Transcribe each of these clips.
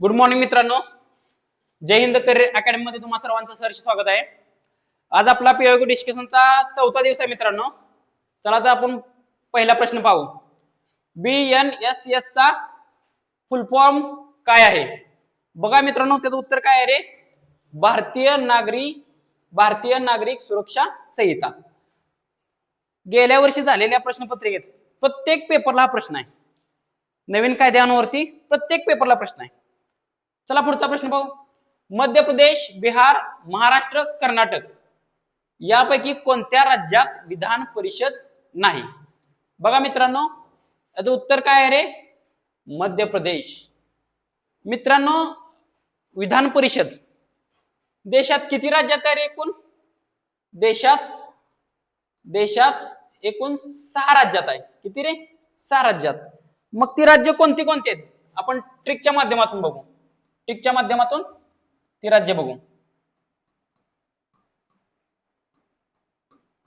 Good morning मित्रांनो. जय Hind career academy मध्ये तुम्हा सर्वांचं सहर्ष स्वागत आहे. आज आपला पीओ डिस्कशनचा चौथा दिवस आहे मित्रांनो. चला तर आपण पहिला प्रश्न पाहू. बी एन एस एस चा फुल फॉर्म काय आहे? बघा मित्रांनो त्याचं उत्तर काय आहे रे? भारतीय नागरी भारतीय नागरिक सुरक्षा संहिता. गेल्या वर्षी झालेल्या प्रश्नपत्रिकेत प्रत्येक पेपरला हा प्रश्न आहे. नवीन कायद्यांवरती प्रत्येक पेपरला प्रश्न आहे. चला पुढचा प्रश्न पाहू. मध्य प्रदेश बिहार महाराष्ट्र कर्नाटक. यापैकी कोणत्या राज्यात विधान परिषद नाही? बघा मित्रांनो याचं उत्तर काय आहे रे? मध्य प्रदेश. मित्रांनो विधान परिषद. देशात किती राज्यात आहे रे एकूण? देशात देशात एकूण सहा राज्यात आहे. किती रे? सहा राज्यात. मग ती राज्य कोणती कोणती आहेत? आपण ट्रिकच्या माध्यमातून बघू. टिकच्या माध्यमातून ती राज्य बघू.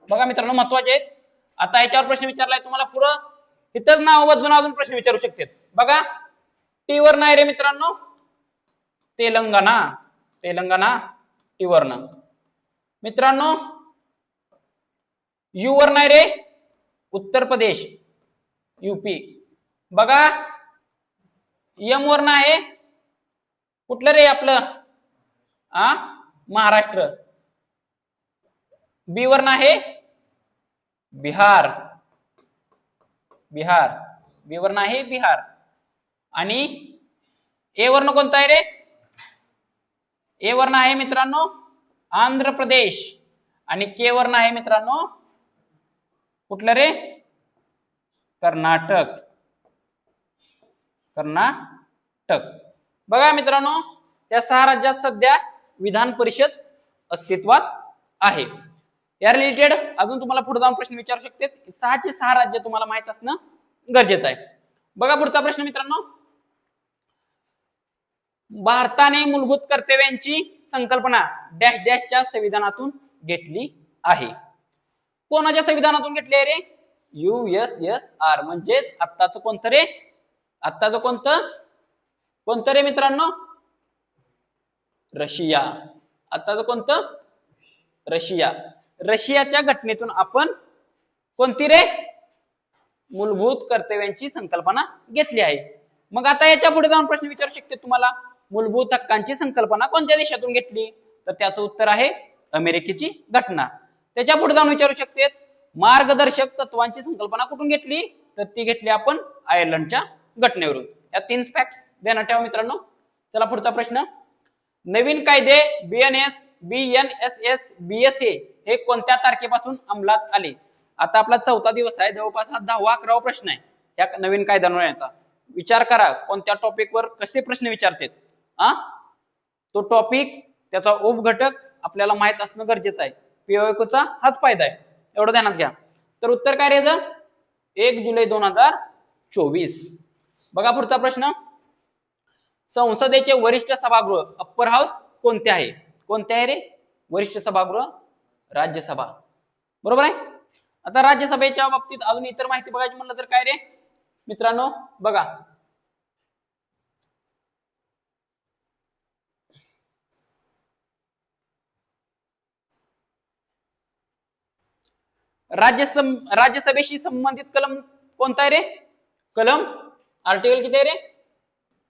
बघा मित्रांनो महत्त्वाचे आहेत. आता याच्यावर प्रश्न विचारलाय तुम्हाला पुढं इतर नाव बदलून अजून प्रश्न विचारू शकते बघा टी वर नाही रे मित्रांनो. तेलंगणा तेलंगणा टी वरन मित्रांनो यू वर नाही रे उत्तर प्रदेश युपी. बघा यम वर आहे कुठलं रे आपलं? आ? महाराष्ट्र. बी वर्ण आहे? बिहार. बिहार. बी वर्ण आहे बिहार. आणि ए वर्ण कोणतं आहे रे? ए वर्ण आहे मित्रांनो आंध्र प्रदेश. आणि के वर्ण आहे मित्रांनो कुठलं रे? कर्नाटक. कर्नाटक. बघा मित्रांनो या सहा राज्यात सध्या विधान परिषद अस्तित्वात आहे. या रिलेटेड अजून तुम्हाला पुढे जाऊन प्रश्न विचारू शकते सहाचे सहा राज्य तुम्हाला माहीत असणं गरजेचं आहे. बघा पुढचा प्रश्न मित्रांनो. भारताने मूलभूत कर्तव्यांची संकल्पना डॅश डॅशच्या संविधानातून घेतली आहे. कोणाच्या संविधानातून घेतली आहे रे? USSR R. म्हणजेच आत्ताचं कोणतं रे? आत्ताचं कोणतं? कोणतं रे मित्रांनो? रशिया. आत्ताचं कोणतं? रशिया. रशियाच्या घटनेतून आपण कोणती रे? मूलभूत कर्तव्यांची संकल्पना घेतली आहे. मग आता याच्यापुढे जाऊन प्रश्न विचारू शकते तुम्हाला. मूलभूत हक्कांची संकल्पना कोणत्या देशातून घेतली? तर त्याचं उत्तर आहे अमेरिकेची घटना. त्याच्या पुढे जाऊन विचारू शकते. मार्गदर्शक तत्वांची संकल्पना कुठून घेतली? तर ती घेतली आपण आयर्लंडच्या घटनेवरून. या तीन फॅक्ट देण्यात ठेवा मित्रांनो. चला पुढचा प्रश्न. नवीन कायदे बीएनएस बीएनएसएस बीएसए हे कोणत्या तारखेपासून अंमलात आले? आता आपला चौथा दिवस आहे. जवळपास हा दहावा अकरावा प्रश्न आहे. या नवीन कायद्यावर याचा. विचार करा कोणत्या टॉपिकवर कसे प्रश्न विचारतात? आ? तो टॉपिक त्याचा उपघटक आपल्याला माहीत असणं गरजेचं आहे. पीओचा हाच फायदा आहे. एवढं ध्यानात घ्या. तर उत्तर काय रेज एक जुलै दोन हजार चोवीस. बघा पुढचा प्रश्न. संसदेचे वरिष्ठ सभागृह अप्पर हाऊस कोणते आहे? कोणते आहे रे? वरिष्ठ सभागृह राज्यसभा. बरोबर आहे? आता राज्यसभेच्या बाबतीत अजून इतर माहिती बघायची म्हणलं तर काय रे? मित्रांनो बघा. राज्यसम राज्यसभेशी संबंधित कलम कोणता आहे रे? कलम आर्टिकल किती आहे रे?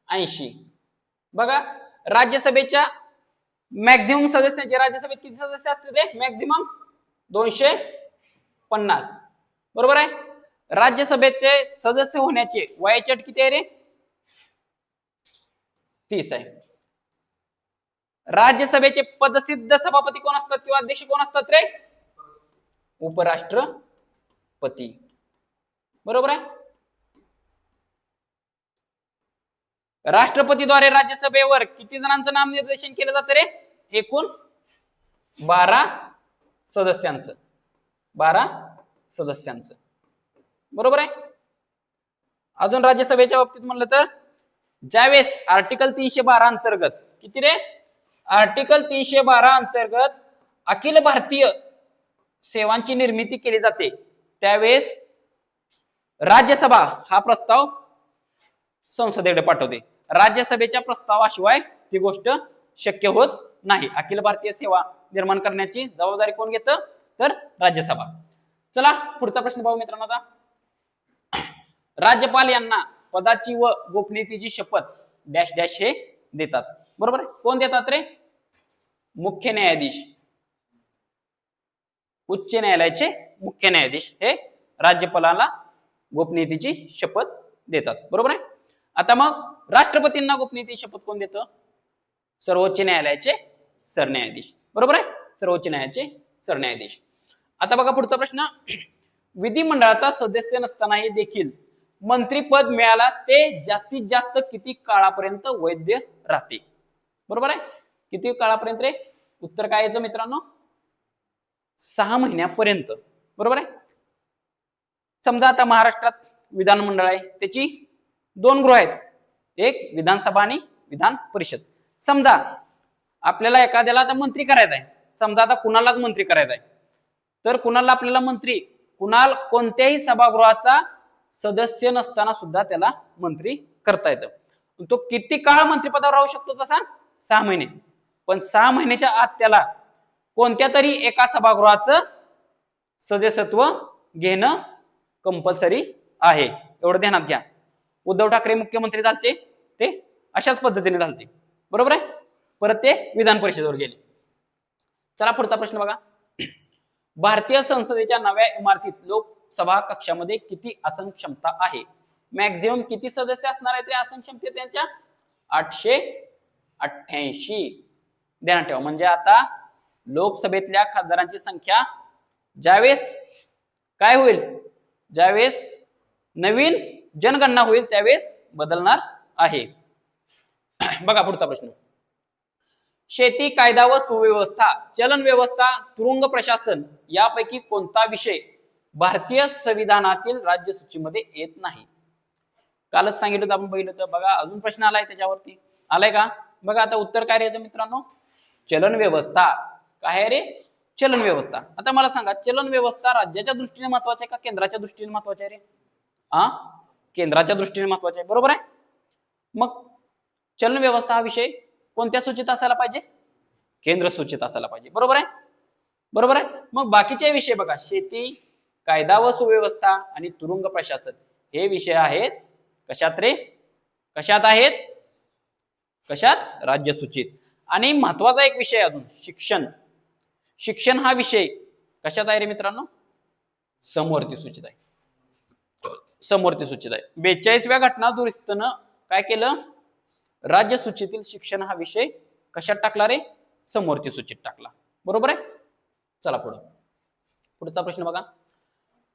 ऐंशी. बघा राज्यसभेच्या मॅक्झिमम सदस्यांचे राज्यसभेत किती सदस्य असतात रे? मॅक्झिमम दोनशे पन्नास. बरोबर आहे? राज्यसभेचे सदस्य होण्याचे वयाची अट किती आहे रे? तीस आहे. राज्यसभेचे पदसिद्ध सभापती कोण असतात किंवा अध्यक्ष कोण असतात रे? उपराष्ट्रपती. बरोबर आहे? राष्ट्रपतीद्वारे राज्यसभेवर किती जणांचं नामनिर्देशन केलं जातं रे? एकूण बारा सदस्यांचं. बारा सदस्यांचं. बरोबर आहे? अजून राज्यसभेच्या बाबतीत म्हणलं तर ज्यावेळेस आर्टिकल तीनशे बारा अंतर्गत किती रे? आर्टिकल तीनशे बारा अंतर्गत अखिल भारतीय सेवांची निर्मिती केली जाते. त्यावेळेस राज्यसभा हा प्रस्ताव संसदेकडे पाठवते. राज्यसभेच्या प्रस्तावाशिवाय ती गोष्ट शक्य होत नाही. अखिल भारतीय सेवा निर्माण करण्याची जबाबदारी कोण घेतं? तर राज्यसभा. चला पुढचा प्रश्न पाहू मित्रांनो आता. राज्यपाल यांना पदाची व गोपनीयतेची शपथ डॅश डॅश हे देतात. बरोबर आहे? कोण देतात रे? मुख्य न्यायाधीश. उच्च न्यायालयाचे मुख्य न्यायाधीश हे राज्यपालाला गोपनीयतेची शपथ देतात. बरोबर आहे? आता मग राष्ट्रपतींना गोपनीयतेची शपथ कोण देतं? सर्वोच्च न्यायालयाचे सरन्यायाधीश. बरोबर आहे? सर्वोच्च न्यायालयाचे सरन्यायाधीश. आता बघा पुढचा प्रश्न. विधिमंडळाचा सदस्य नसतानाही देखील मंत्रीपद मिळाला ते जास्तीत जास्त किती काळापर्यंत वैध राहते? बरोबर आहे? किती काळापर्यंत रे? उत्तर काय याचं मित्रांनो? सहा महिन्यापर्यंत. बरोबर आहे? समजा आता महाराष्ट्रात विधानमंडळ आहे त्याची दोन गृह आहेत. एक विधानसभा आणि विधान परिषद. समजा आपल्याला एखाद्याला आता मंत्री करायचा आहे समजा आता कुणालाच मंत्री करायचा आहे तर कुणाला आपल्याला मंत्री कुणाल कोणत्याही सभागृहाचा सदस्य नसताना सुद्धा त्याला मंत्री करता येतं. तो किती काळ मंत्रिपदावर राहू शकतो तसा? सहा महिने. पण सहा महिन्याच्या आत त्याला कोणत्या तरी एका सभागृहाचं सदस्यत्व घेणं कंपल्सरी आहे. एवढं ध्यानात घ्या. उद्धव ठाकरे मुख्यमंत्री झालते ते अशाच पद्धतीने झालते. बरोबर आहे? परत ते विधान परिषदेवर गेले. चला पुढचा प्रश्न बघा. भारतीय संसदेच्या नव्या इमारतीत लोकसभा कक्षामध्ये किती आसन क्षमता आहे? मॅक्झिमम किती सदस्य असणार आहेत ते आसन क्षमते त्यांच्या आठशे अठ्ठ्याऐंशी. ध्यानात ठेवा. म्हणजे आता लोकसभेतल्या खासदारांची संख्या ज्यावेळेस काय होईल? ज्यावेळेस नवीन जनगणना होईल त्यावेळेस बदलणार आहे. बघा पुढचा प्रश्न. शेती कायदा व सुव्यवस्था चलन व्यवस्था तुरुंग प्रशासन यापैकी कोणता विषय भारतीय संविधानातील राज्य सूचीमध्ये येत नाही? कालच सांगितलं होतं आपण बघितलं होतं बघा अजून प्रश्न आलाय त्याच्यावरती. आलाय का? बघा आता उत्तर काय राहायचं मित्रांनो? चलन व्यवस्था काय आहे रे? चलन व्यवस्था आता मला सांगा चलन व्यवस्था राज्याच्या दृष्टीने महत्वाची आहे का केंद्राच्या दृष्टीने महत्वाची आहे रे? हा केंद्राच्या दृष्टीने महत्त्वाचे आहे. बरोबर आहे? मग चलन व्यवस्था हा विषय कोणत्या सूचित असायला पाहिजे? केंद्र सूचित असायला पाहिजे. बरोबर आहे? बरोबर आहे? मग बाकीचे विषय बघा. शेती कायदा व सुव्यवस्था आणि तुरुंग प्रशासन हे विषय आहेत. कशात रे? कशात आहेत? कशात? राज्य सूचित. आणि महत्त्वाचा एक विषय अजून शिक्षण. शिक्षण हा विषय कशात आहे रे मित्रांनो? समवर्ती सूचित आहे. समोरती सूचित आहे. बेचाळीसव्या घटना दुरुस्तीनं काय केलं? राज्य सूचीतील शिक्षण हा विषय कशात टाकला रे? समोरती सूचित टाकला. बरोबर आहे? चला पुढं. पुढचा प्रश्न बघा.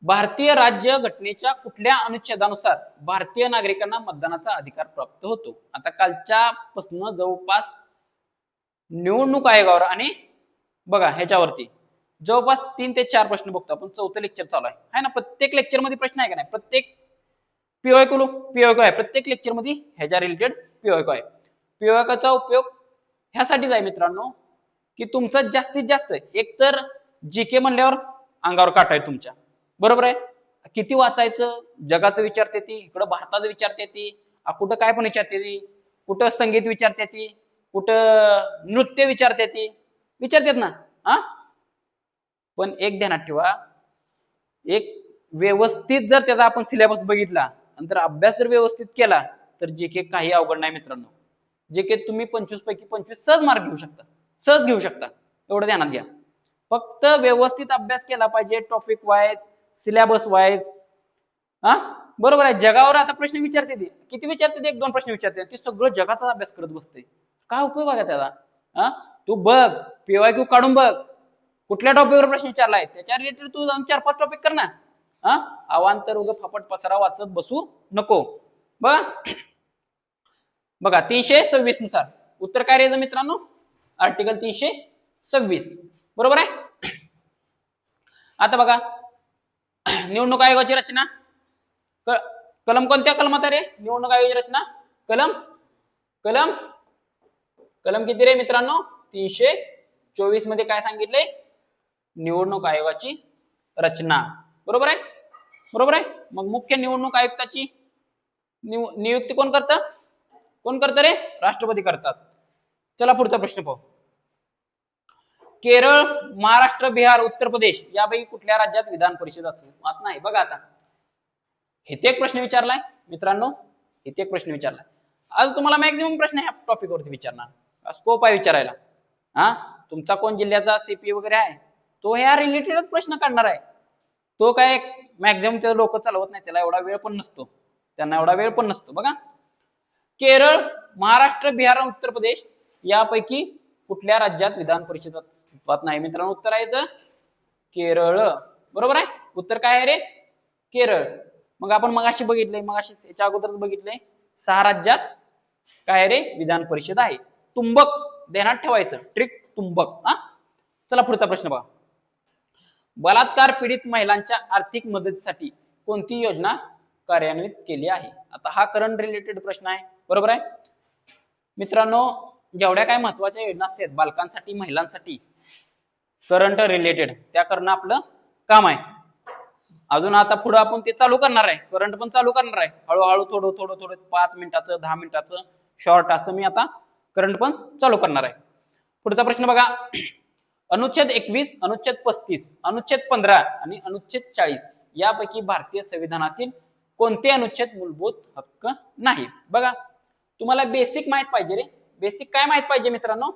भारतीय राज्य घटनेच्या कुठल्या अनुच्छेदानुसार भारतीय नागरिकांना मतदानाचा अधिकार प्राप्त होतो? आता कालच्या पासन जवळपास निवडणूक आयोगावर आणि बघा ह्याच्यावरती. जवळपास तीन ते चार प्रश्न बघतो आपण. चौथं लेक्चर चालू आहे. है ना? प्रत्येक लेक्चरमध्ये प्रश्न आहे का नाही? प्रत्येक पीओयको पीओयको आहे. प्रत्येक लेक्चरमध्ये ह्याच्या रिलेटेड पीओयको आहे. पीओयकोचा उपयोग ह्यासाठीच आहे मित्रांनो की तुमचं जास्तीत जास्त एक तर जी के म्हणल्यावर अंगावर काटा आहे तुमच्या. बरोबर आहे? किती वाचायचं? जगाचं विचारते ती इकडं भारताचं विचारते ती कुठं काय पण विचारते ती कुठं संगीत विचारते ती कुठं नृत्य विचारते ती. विचारतात ना? हा पण एक ध्यानात ठेवा. एक व्यवस्थित जर त्याचा आपण सिलेबस बघितला नंतर अभ्यास जर व्यवस्थित केला तर जे के काही अवघड नाही मित्रांनो. जे के तुम्ही पंचवीस पैकी पंचवीस सहज मार्क घेऊ शकता. सहज घेऊ शकता. एवढं ध्यानात घ्या. फक्त व्यवस्थित अभ्यास केला पाहिजे टॉपिक वाईज सिलेबस वाईज हा? बरोबर आहे. जगावर आता प्रश्न विचारते ती. किती विचारते एक दोन प्रश्न विचारते. ती सगळं जगाचा अभ्यास करत बसते. काय उपयोग आहे का त्याचा? हा? तू बघ. पीवाय क्यू काढून बघ. कुठल्या टॉपिकवर प्रश्न विचारलाय? त्याच्या रिलेटेड तू जाऊन चार पाच टॉपिक कर ना. हा? अवांतर उग फापट पसरा वाचत बसू नको. बघा. बघा तीनशे सव्वीसनुसार. उत्तर काय राहायचं मित्रांनो? आर्टिकल तीनशे सव्वीस. बरोबर आहे? आता बघा. निवडणूक आयोगाची रचना. कलम कोणत्या कलमात आहे रे? निवडणूक आयोगाची रचना. कलम? कलम? कलम किती रे मित्रांनो? तीनशे चोवीसमध्ये काय सांगितले निवडणूक आयोगाची रचना. बरोबर आहे? बरोबर आहे? मग मुख्य निवडणूक आयुक्ताची निव- नियुक्ती कोण करतं? कोण करतं रे? राष्ट्रपती करतात. चला पुढचा प्रश्न पाहू. केरळ महाराष्ट्र बिहार उत्तर प्रदेश यापैकी कुठल्या राज्यात विधान परिषद असत नाही. बघा आता. इथे एक प्रश्न विचारलाय. मित्रांनो इथे एक प्रश्न विचारलाय. आज तुम्हाला मॅक्झिमम प्रश्न ह्या टॉपिक वरती विचारणार. स्कोप आहे विचारायला? हा? तुमचा कोण जिल्ह्याचा सीपी वगैरे आहे? तो ह्या रिलेटेडच प्रश्न काढणार आहे. तो काय मॅक्झिमम ते लोक चालवत नाही त्याला एवढा वेळ पण नसतो. त्यांना एवढा वेळ पण नसतो. बघा. केरळ महाराष्ट्र बिहार आणि उत्तर प्रदेश यापैकी कुठल्या राज्यात विधान परिषद अस्तित्वात नाही? मित्रांनो उत्तर आहे केरळ. बरोबर आहे? उत्तर काय आहे रे? केरळ. मग आपण मगाशी बघितलंय मगाशी याच्या अगोदरच बघितलंय. सहा राज्यात काय रे? विधान परिषद आहे. तुंबक. ध्यानात ठेवायचं. ट्रिक तुंबक. हा? चला पुढचा प्रश्न बघा. बलात्कार पीडित महिलांच्या आर्थिक मदतीसाठी कोणती योजना कार्यान्वित केली आहे? आता हा करंट रिलेटेड प्रश्न आहे. बरोबर आहे? मित्रांनो जेवढ्या काय महत्त्वाच्या योजना असतात बालकांसाठी महिलांसाठी करंट रिलेटेड त्या करणं आपलं काम आहे. अजून आता पुढे आपण ते चालू करणार आहे. करंट पण चालू करणार आहे. हळूहळू थोडं थोडं थोडं पाच मिनिटाचं दहा मिनिटाचं शॉर्ट असं मी आता करंट पण चालू करणार आहे. पुढचा प्रश्न बघा. अनुच्छेद एकवीस अनुच्छेद पस्तीस अनुच्छेद पंधरा आणि अनुच्छेद चाळीस यापैकी भारतीय संविधानातील कोणते अनुच्छेद मूलभूत हक्क नाही? बघा तुम्हाला बेसिक माहीत पाहिजे रे. बेसिक काय माहीत पाहिजे मित्रांनो?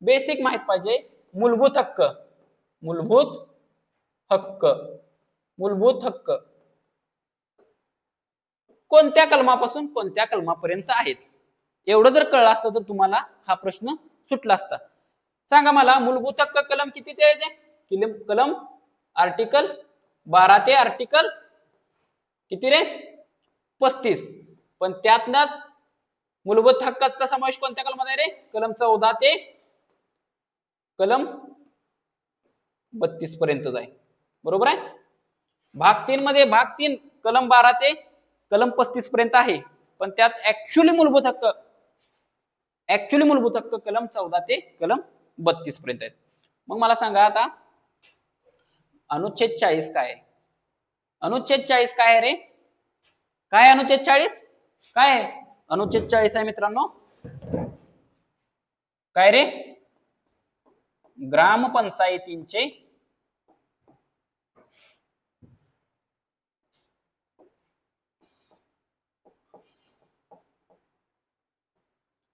बेसिक माहीत पाहिजे मूलभूत हक्क. मूलभूत हक्क. मूलभूत हक्क. कोणत्या कलमापासून कोणत्या कलमापर्यंत आहेत? एवढं जर कळलं असतं तर तुम्हाला हा प्रश्न सुटला असता. सांगा मला मूलभूत हक्क कलम किती ते येते? कलम आर्टिकल बारा ते आर्टिकल किती रे? पस्तीस. पण त्यातलाच मूलभूत हक्काचा समावेश कोणत्या कलमात आहे रे? कलम चौदा ते कलम बत्तीस पर्यंतच आहे. बरोबर आहे? भाग तीन मध्ये भाग तीन कलम बारा ते कलम पस्तीस पर्यंत आहे. पण त्यात ऍक्च्युअली मूलभूत हक्क ऍक्च्युअली मूलभूत हक्क कलम चौदा ते कलम बत्तीस पर्यंत आहेत. मग मला सांगा आता अनुच्छेद चाळीस काय आहे? अनुच्छेद चाळीस काय आहे रे? काय अनुच्छेद चाळीस काय अनुच्छेद चाळीस आहे मित्रांनो. काय रे? ग्रामपंचायतींचे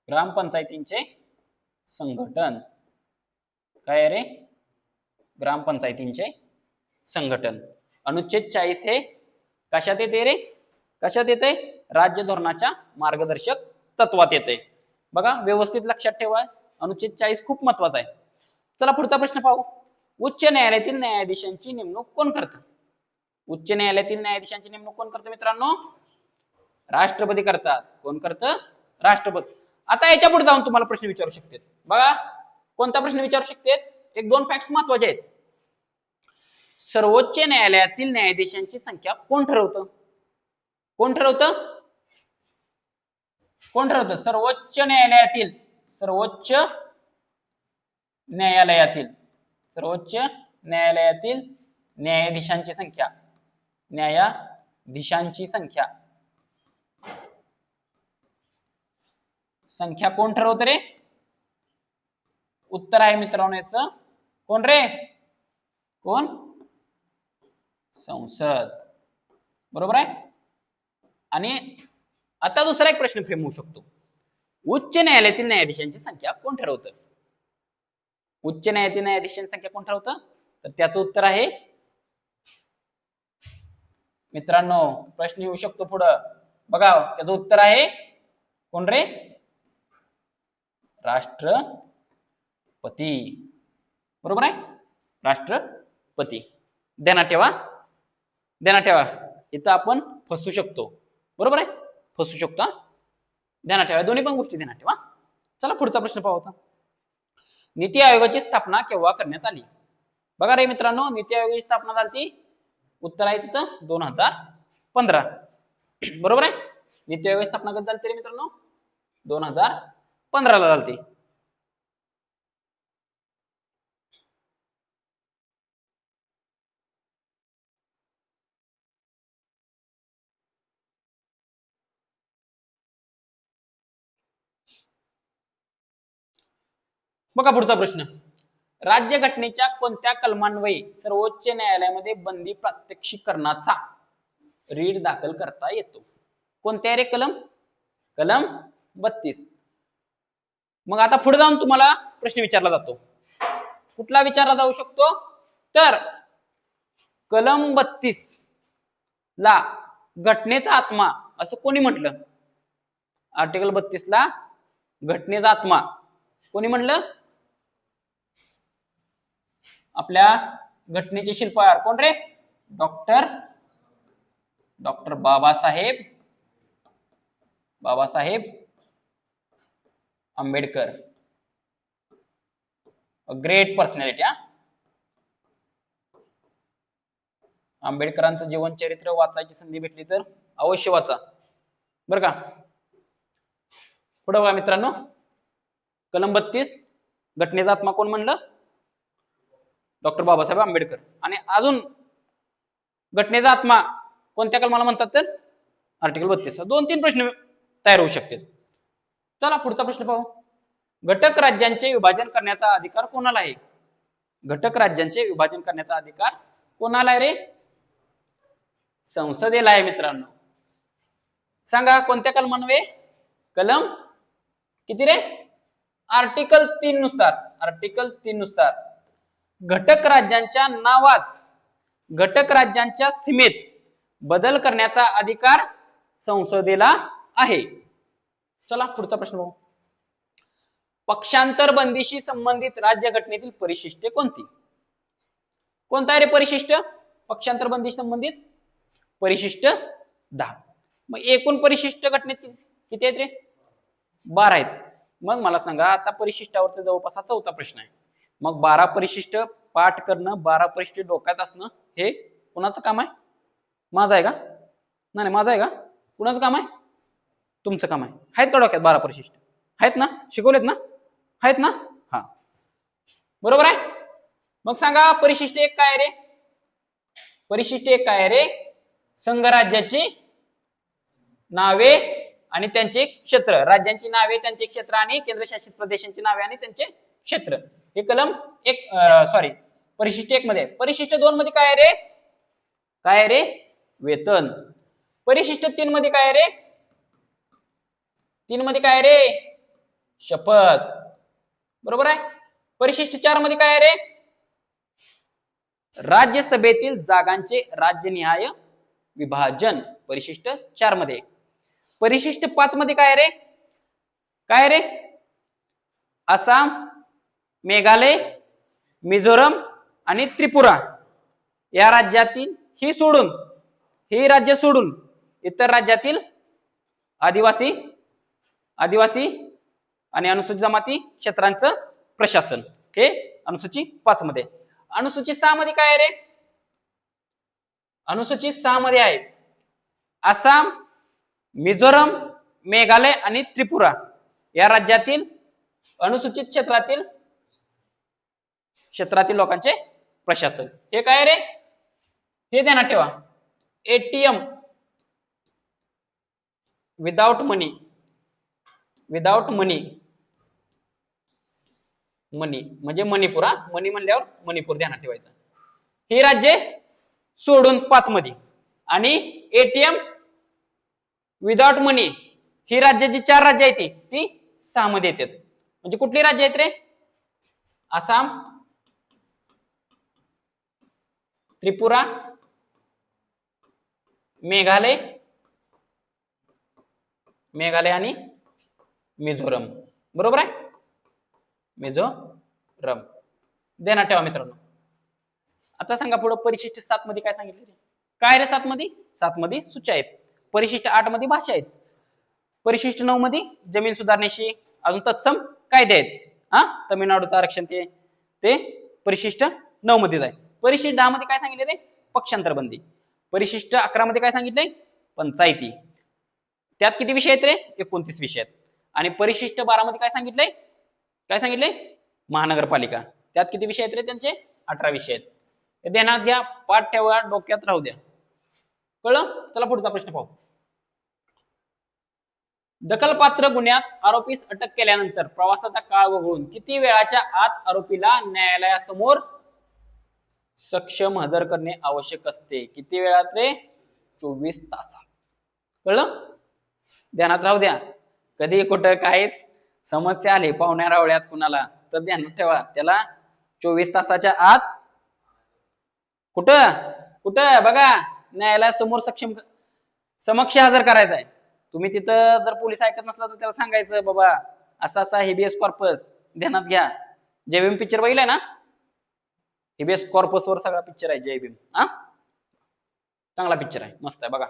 ग्रामपंचायतींचे संघटन. काय रे? ग्रामपंचायतींचे संघटन. अनुच्छेद चाळीस हे कशात येते रे? कशात येते? राज्य धोरणाच्या मार्गदर्शक तत्वात येते. बघा व्यवस्थित लक्षात ठेवा. अनुच्छेद चाळीस खूप महत्त्वाचा आहे. चला पुढचा प्रश्न पाहू. उच्च न्यायालयातील न्यायाधीशांची नेमणूक कोण करतं? उच्च न्यायालयातील न्यायाधीशांची नेमणूक कोण करतं मित्रांनो? राष्ट्रपती करतात. कोण करतं? राष्ट्रपती. आता याच्यापुढे जाऊन तुम्हाला प्रश्न विचारू शकते बघा कोणता प्रश्न विचारू शकते? एक दोन फॅक्ट्स महत्त्वाचे आहेत. सर्वोच्च न्यायालयातील न्यायाधीशांची संख्या कोण ठरवतं? कोण ठरवतं? कोण ठरवतं? सर्वोच्च न्यायालयातील सर्वोच्च न्यायालयातील सर्वोच्च न्यायालयातील न्यायाधीशांची संख्या. न्यायाधीशांची संख्या. संख्या कोण ठरवतं रे? उत्तर आहे मित्रांनो याचं. कोण रे? कोण? संसद. बरोबर आहे? आणि आता दुसरा एक प्रश्न फ्रेम होऊ शकतो. उच्च न्यायालयातील न्यायाधीशांची संख्या कोण ठरवतं? उच्च न्यायालयातील न्यायाधीशांची संख्या कोण ठरवतं? तर त्याचं उत्तर आहे. मित्रांनो प्रश्न येऊ शकतो पुढं. बघा त्याचं उत्तर आहे. कोण रे? राष्ट्र पती. बरोबर आहे? राष्ट्रपती. ध्यानात ठेवा. ध्यानात ठेवा. इथं आपण फसू शकतो. बरोबर आहे? फसू शकतो ध्यानात ठेवा. दोन्ही पण गोष्टी ध्यानात ठेवा. चला पुढचा प्रश्न पाहू होता नीती आयोगाची स्थापना केव्हा करण्यात आली? बघा रे मित्रांनो नीती आयोगाची स्थापना झाली उत्तर आहे तिचं दोन हजार पंधरा. बरोबर आहे? नीती आयोगाची स्थापना कधी झाली रे मित्रांनो? दोन हजार पंधराला झाली बघा पुढचा प्रश्न. राज्यघटनेच्या कोणत्या कलमान्वये सर्वोच्च न्यायालयामध्ये बंदी प्रात्यक्षिकरणाचा रीड दाखल करता येतो? कोणत्या रे कलम? कलम बत्तीस. मग आता पुढे जाऊन तुम्हाला प्रश्न विचारला जातो. कुठला विचारला जाऊ शकतो? तर कलम बत्तीस ला घटनेचा आत्मा असं कोणी म्हटलं? आर्टिकल बत्तीस ला घटनेचा आत्मा कोणी म्हटलं? आपल्या घटनेचे शिल्पकार कोण रे? Doctor doctor Babasaheb Babasaheb Ambedkar. Great personality हा. आंबेडकरांचं जीवन चरित्र वाचायची संधी भेटली तर अवश्य वाचा. बर का? पुढं बघा मित्रांनो. कलम बत्तीस घटनेचा आत्मा कोण म्हणलं? डॉक्टर बाबासाहेब आंबेडकर. आणि अजून घटनेचा आत्मा कोणत्या कलमाला म्हणतात तर आर्टिकल बत्तीस. दोन तीन प्रश्न तयार होऊ शकतात चला पुढचा प्रश्न पाहू. घटक राज्यांचे विभाजन करण्याचा अधिकार कोणाला आहे? घटक राज्यांचे विभाजन करण्याचा अधिकार कोणाला आहे रे? संसदेला आहे मित्रांनो. सांगा कोणत्या कलमान्वये कलम किती रे? आर्टिकल तीन नुसार. आर्टिकल तीन नुसार. घटक राज्यांच्या नावात घटक राज्यांच्या सीमेत बदल करण्याचा अधिकार संसदेला आहे. चला पुढचा प्रश्न पाहू पक्षांतर बंदीशी संबंधित राज्य घटनेतील परिशिष्टे कोणती? कोणता आहे रे परिशिष्ट? पक्षांतर बंदी संबंधित परिशिष्ट दहा. मग एकूण परिशिष्ट घटनेत किती किती आहेत रे? बारा आहेत. मग मला सांगा आता परिशिष्टावरती जवळपास हा चौथा प्रश्न आहे. मग बारा परिशिष्ट पाठ करणं बारा परिशिष्ट डोक्यात असणं हे कुणाचं काम आहे? माझं आहे का? नाही नाही, माझं आहे का? कुणाचं काम आहे? तुमचं काम आहे. आहेत का डोक्यात बारा परिशिष्ट? आहेत ना? शिकवलेत ना? आहेत ना? हा. बरोबर आहे? मग सांगा परिशिष्ट एक काय रे? परिशिष्ट एक काय आहे रे? संघराज्याची नावे आणि त्यांचे क्षेत्र. राज्यांची नावे त्यांचे क्षेत्र आणि केंद्रशासित प्रदेशांची नावे आणि त्यांचे क्षेत्र. हे कलम एक सॉरी परिशिष्ट एक मध्ये. परिशिष्ट दोन मध्ये काय रे? काय रे? वेतन. परिशिष्ट तीन मध्ये काय रे? तीन मध्ये काय रे? शपथ. बरोबर आहे? परिशिष्ट चारमध्ये काय रे? राज्यसभेतील जागांचे राज्यनिहाय विभाजन. परिशिष्ट चारमध्ये. परिशिष्ट पाच मध्ये काय रे? काय रे? आसाम मेघालय मिझोरम आणि त्रिपुरा या राज्यातील ही सोडून ही राज्य सोडून इतर राज्यातील आदिवासी आदिवासी आणि अनुसूचित जमाती क्षेत्रांचं प्रशासन. हे अनुसूची पाच मध्ये. अनुसूचित सहा मध्ये काय आहे रे? अनुसूचित सहा मध्ये आहे आसाम मिझोरम मेघालय आणि त्रिपुरा या राज्यातील अनुसूचित क्षेत्रातील क्षेत्रातील लोकांचे प्रशासन. हे काय रे? हे ध्यानात ठेवा. ATM without money without money money म्हणजे मणिपूर हा? मनी म्हणल्यावर मणिपूर ध्यानात ठेवायचं. ही राज्ये सोडून पाच मध्ये आणि एटीएम विदाउट मनी ही राज्याची चार राज्य आहेत ती सहा मध्ये येतात. म्हणजे कुठली राज्य आहेत रे? आसाम त्रिपुरा मेघालय मेघालय आणि मिझोरम. बरोबर आहे? मिझोरम. देणार ठेवा मित्रांनो. आता सांगा पुढे परिशिष्ट सात मध्ये काय सांगितले रे? काय रे सात मध्ये? सात मध्ये सूच्या आहेत. परिशिष्ट आठमध्ये भाषा आहेत. परिशिष्ट नऊ मध्ये जमीन सुधारणेशी अजून तत्सम कायदे आहेत. हा? तमिळनाडूचं आरक्षण ते ते परिशिष्ट नऊ मध्ये आहे. परिशिष्ट दहा मध्ये काय सांगितले ते? पक्षांतर बंदी परिशिष्ट अकरा मध्ये काय सांगितलंय पंचायती. त्यात किती विषय आहेत रे? एकोणतीस विषय आहेत. आणि परिशिष्ट बारा मध्ये काय सांगितलंय काय सांगितलंय महानगरपालिका. त्यात किती विषय आहेत रे त्यांचे? अठरा विषय आहेत. हे ध्यानात घ्या पाठ ठेवा डोक्यात राहू द्या. कळलं? चला पुढचा प्रश्न पाहू. दखलपात्र गुन्ह्यात आरोपीस अटक केल्यानंतर प्रवासाचा काळ वगळून किती वेळाच्या आत आरोपीला न्यायालयासमोर सक्षम हजर करणे आवश्यक असते. किती वेळात रे? चोवीस तासात. कळलं? ध्यानात राहू द्या. कधी कुठं काय समस्या आली पाहुण्या रावळ्यात कुणाला तर ध्यानात ठेवा. त्याला चोवीस तासाच्या आत कुठं? कुठं? बघा न्यायालयासमोर सक्षम समक्ष हजर करायचा आहे. तुम्ही तिथं जर पोलीस ऐकत नसला तर त्याला सांगायचं बाबा असा असा हेबियस कॉर्पस. ध्यानात घ्या. जय पिक्चर बघितलाय ना? हेबियस कॉर्पस वर सगळा पिक्चर आहे जय भीम. हा? चांगला पिक्चर आहे. मस्त आहे बघा.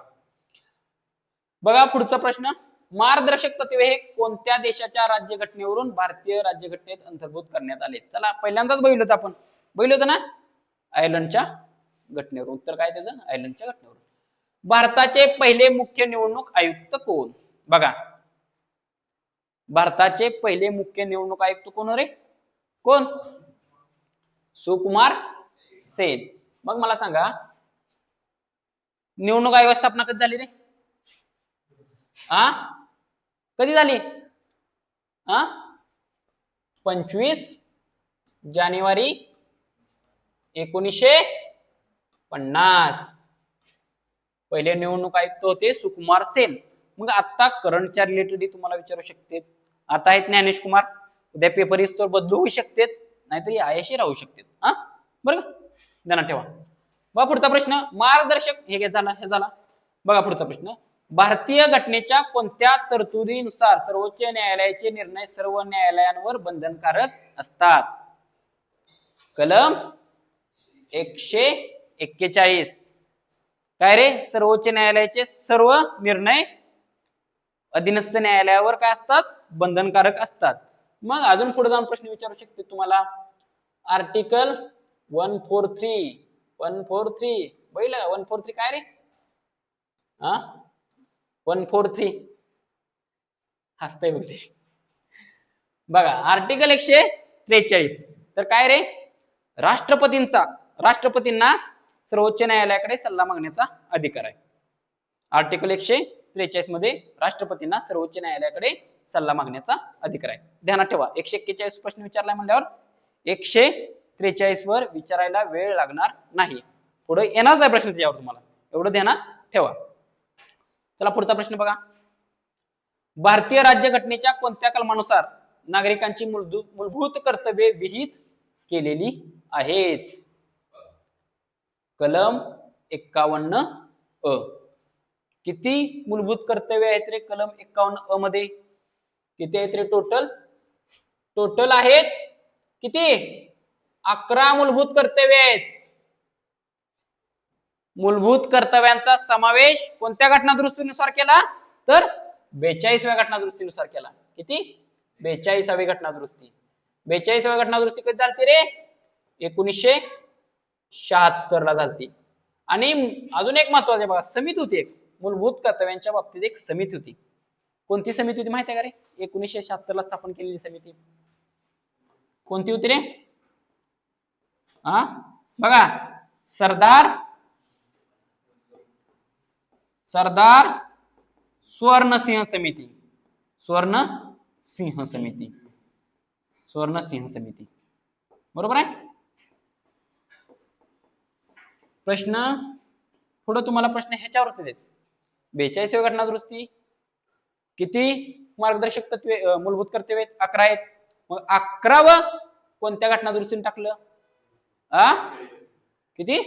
बघा पुढचा प्रश्न. मार्गदर्शक तत्वे हे कोणत्या देशाच्या राज्यघटनेवरून भारतीय राज्यघटनेत अंतर्भूत करण्यात आले? चला पहिल्यांदाच बघितलं होतं आपण. बघितलं होतं ना? आयर्लंडच्या घटनेवरून. उत्तर काय त्याचं? आयर्लंडच्या घटनेवरून. भारताचे पहिले मुख्य निवडणूक आयुक्त कोण? बघा. भारताचे पहिले मुख्य निवडणूक आयुक्त कोण हो रे? कोण? सुकुमार सेन. मग मला सांगा निवडणूक आयोग स्थापना कधी झाली रे? हा कधी झाली? हा पंचवीस जानेवारी एकोणीसशे पन्नास. पहिले निवडणूक आयुक्त होते सुकुमार सेन. मग आता करंटच्या रिलेटेड तुम्हाला विचारू शकते. आता आहेत ज्ञानेश कुमार. उद्या पेपर तर बदलू होऊ शकतेत. नाहीतरी आयशी राहू शकते. हा? बरं का? ध्यानात ठेवा. बघा पुढचा प्रश्न मार्गदर्शक हे झाला हे झाला. बघा पुढचा प्रश्न. भारतीय घटनेच्या कोणत्या तरतुदीनुसार सर्वोच्च न्यायालयाचे निर्णय सर्व न्यायालयांवर बंधनकारक असतात? कलम एकशे एक्केचाळीस. काय रे? सर्वोच्च न्यायालयाचे सर्व निर्णय अधीनस्थ न्यायालयावर काय असतात? बंधनकारक असतात. मग अजून पुढे जाऊन प्रश्न विचारू शकते तुम्हाला. Article one four three one four three बैल वन फोर थ्री काय रे? हा? वन फोर थ्री हसतय बघ बघा आर्टिकल एकशे त्रेचाळीस. तर काय रे? राष्ट्रपतींचा राष्ट्रपतींना सर्वोच्च न्यायालयाकडे सल्ला मागण्याचा अधिकार आहे. आर्टिकल एकशे त्रेचाळीसमध्ये राष्ट्रपतींना सर्वोच्च न्यायालयाकडे सल्ला मागण्याचा अधिकार आहे. ध्यानात ठेवा. एकशे एक्केचाळीस प्रश्न विचारलाय म्हणल्यावर एकशे त्रेचाळीस वर विचारायला वेळ लागणार नाही. पुढे येणारच आहे प्रश्न त्याच्यावर तुम्हाला. एवढं ध्यानात ठेवा. चला पुढचा प्रश्न बघा. भारतीय राज्यघटनेच्या कोणत्या कलमानुसार नागरिकांची मूलभूत कर्तव्ये विहित केलेली आहेत? कलम एक्कावन्न अ. किती मूलभूत कर्तव्य आहेत रे कलम एक्कावन्न अ मध्ये? किती आहेत रे टोटल टोटल आहेत किती? अकरा मूलभूत कर्तव्य आहेत. मूलभूत कर्तव्यांचा समावेश कोणत्या घटना दुरुस्तीनुसार केला? तर बेचाळीसव्या घटना दुरुस्तीनुसार केला. किती? बेचाळीसावी घटना दुरुस्ती बेचाळीसाव्या घटना दुरुस्ती कधी झालती रे? एकोणीसशे शहात्तर ला झालती. आणि अजून एक महत्त्वाचे बघा समिती होती एक. मूलभूत कर्तव्यांच्या बाबतीत एक समिती होती. कोणती समिती होती माहिती आहे का रे? एकोणीसशे शहात्तर ला स्थापन केलेली समिती. कोणती होती रे? हा बघा. सरदार सरदार स्वर्णसिंह समिती. स्वर्ण सिंह समिती. स्वर्ण सिंह समिती. बरोबर आहे? प्रश्न पुढे तुम्हाला प्रश्न ह्याच्यावरती देत. बेचाळीसवी घटना दुरुस्ती किती मार्गदर्शक तत्वे मूलभूत कर्तव्य आहेत? अकरा आहेत. मग अकरावं कोणत्या घटना दुरुस्तीने टाकलं? आ? किती?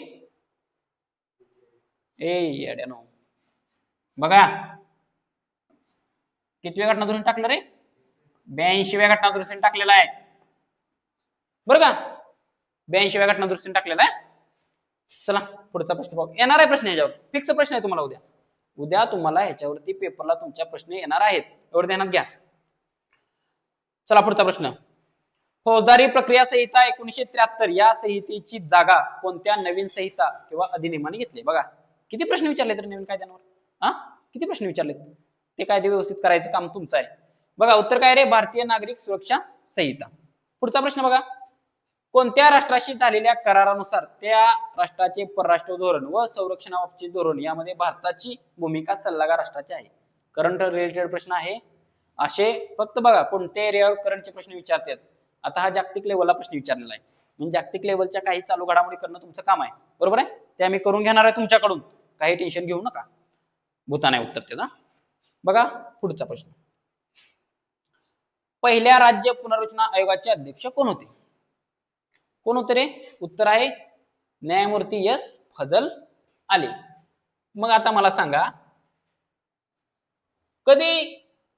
ए येड्यानो. बघा. कितव्या घटना दुरुस्ती टाकलं रे? ब्याऐंशीव्या घटना दुरुस्तीने टाकलेला आहे. बरं का? ब्याऐंशीव्या घटना दुरुस्तीने टाकलेला आहे. चला पुढचा प्रश्न बघ येणार आहे प्रश्न याच्यावर. फिक्स प्रश्न आहे तुम्हाला उद्या. उद्या तुम्हाला ह्याच्यावरती पेपरला तुमच्या प्रश्न येणार आहेत. एवढं ध्यानात घ्या. चला पुढचा प्रश्न. फौजदारी प्रक्रिया संहिता एकोणीशे त्र्याहत्तर या संहितेची जागा कोणत्या नवीन संहिता किंवा अधिनियमाने घेतली? बघा किती प्रश्न विचारले तर नवीन कायद्यांवर? हा? किती प्रश्न विचारले ते कायदे व्यवस्थित करायचं काम तुमचं आहे. बघा उत्तर काय रे? भारतीय नागरिक सुरक्षा संहिता. पुढचा प्रश्न बघा. कोणत्या राष्ट्राशी झालेल्या करारानुसार त्या राष्ट्राचे परराष्ट्र धोरण व संरक्षणाबाबतचे धोरण यामध्ये भारताची भूमिका सल्लागार राष्ट्राची आहे. करंट रिलेटेड प्रश्न आहे. असे फक्त बघा कोणत्या एरियावर करंटचे प्रश्न विचारतात? आता हा जागतिक लेवलला प्रश्न विचारलेला आहे. म्हणजे जागतिक लेवलच्या काही चालू घडामोडी करणं तुमचं काम आहे. बरोबर आहे? ते आम्ही करून घेणार आहे तुमच्याकडून. काही टेन्शन घेऊ नका. भूताने उत्तर उत्तर त्याचा. बघा पुढचा प्रश्न. पहिल्या राज्य पुनर्रचना आयोगाचे अध्यक्ष कोण होते? कोण होते रे उत्तर आहे न्यायमूर्ती एस. फजल आली. मग आता मला सांगा कधी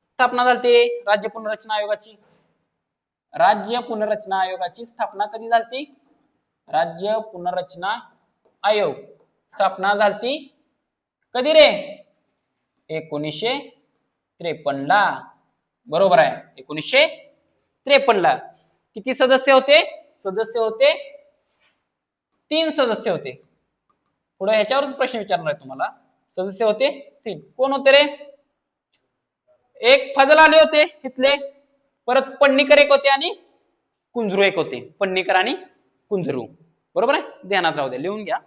स्थापना झाली राज्य पुनर्रचना आयोगाची? राज्य पुनर्रचना आयोगाची स्थापना कधी झाली राज्य पुनर्रचना आयोग स्थापना झाली कधी रे? एकोणीसशे त्रेपन्न ला बरोबर आहे एकोणीसशे त्रेपन्न ला किती सदस्य होते? सदस्य होते. तीन सदस्य होते. पुढे ह्याच्यावरच प्रश्न विचारणार आहे तुम्हाला. सदस्य होते तीन. कोण होते रे? एक फजल आले होते इथले. परत पन्नीकर एक होते आणि कुंजरू एक होते. पन्नीकर आणि कुंजरू. बरोबर आहे? ध्यानात राहू दे लिहून घ्या.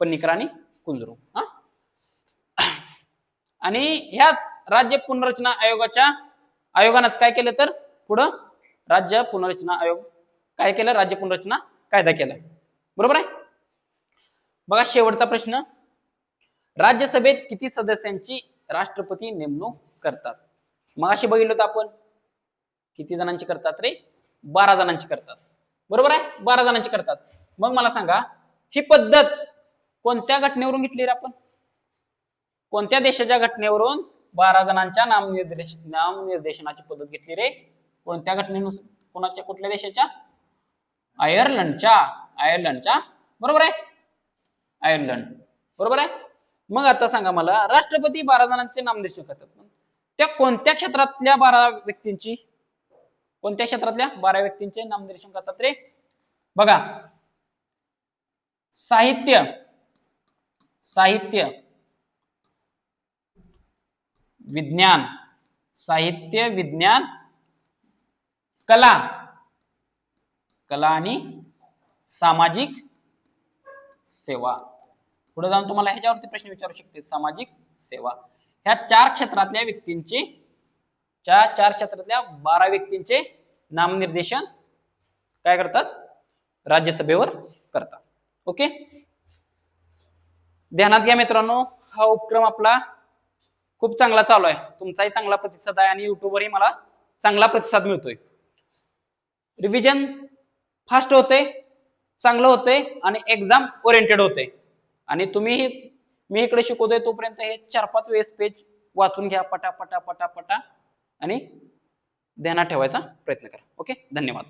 पन्नीकर आणि कुंजरू. हा? आणि ह्याच राज्य पुनर्रचना आयोगाच्या आयोगानंच काय केलं तर? पुढं राज्य पुनर्रचना आयोग काय केलं? राज्य पुनर्रचना कायदा केला. बरोबर आहे? बघा शेवटचा प्रश्न. राज्यसभेत किती सदस्यांची राष्ट्रपती नेमणूक करतात? मग अशी बघितलं होतं आपण. किती जणांची करतात रे? बारा जणांची करतात. बरोबर आहे? बारा जणांची करतात. मग मला सांगा ही पद्धत कोणत्या घटनेवरून घेतली रे आपण? कोणत्या देशाच्या घटनेवरून बारा जणांच्या नामनिर्देश नामनिर्देशनाची पद्धत घेतली रे? कोणत्या घटनेनुसार कोणाच्या कुठल्या देशाच्या? आयर्लंडच्या आयर्लंडच्या बरोबर आहे? आयर्लंड बरोबर आहे? मग आता सांगा मला राष्ट्रपती बारा जणांचे नामनिर्देशन करतात त्या कोणत्या क्षेत्रातल्या बारा व्यक्तींची? कोणत्या क्षेत्रातल्या बारा व्यक्तींचे नामनिर्देशन करतात रे? बघा. साहित्य. साहित्य. विज्ञान. साहित्य विज्ञान कला. कला आणि सामाजिक सेवा. पुढे जाऊन तुम्हाला ह्याच्यावरती प्रश्न विचारू शकते सामाजिक सेवा. ह्या चार क्षेत्रातल्या व्यक्तींचे चार चार क्षेत्रातल्या बारा व्यक्तींचे नामनिर्देशन काय करतात? राज्यसभेवर करतात. ओके? ध्यानात घ्या मित्रांनो हा उपक्रम आपला खूप चांगला चालू आहे. तुमचाही चांगला प्रतिसाद आहे आणि युट्यूबवरही मला चांगला प्रतिसाद मिळतोय. रिव्हिजन फास्ट होते चांगलं होते आणि एक्झाम ओरिएंटेड होते. आणि तुम्ही मी इकडे शिकवतोय तोपर्यंत हे चार पाच वेळेस पेज वाचून घ्या पटा पटा पटा. पटा आणि ध्यानात ठेवायचा प्रयत्न करा. ओके धन्यवाद.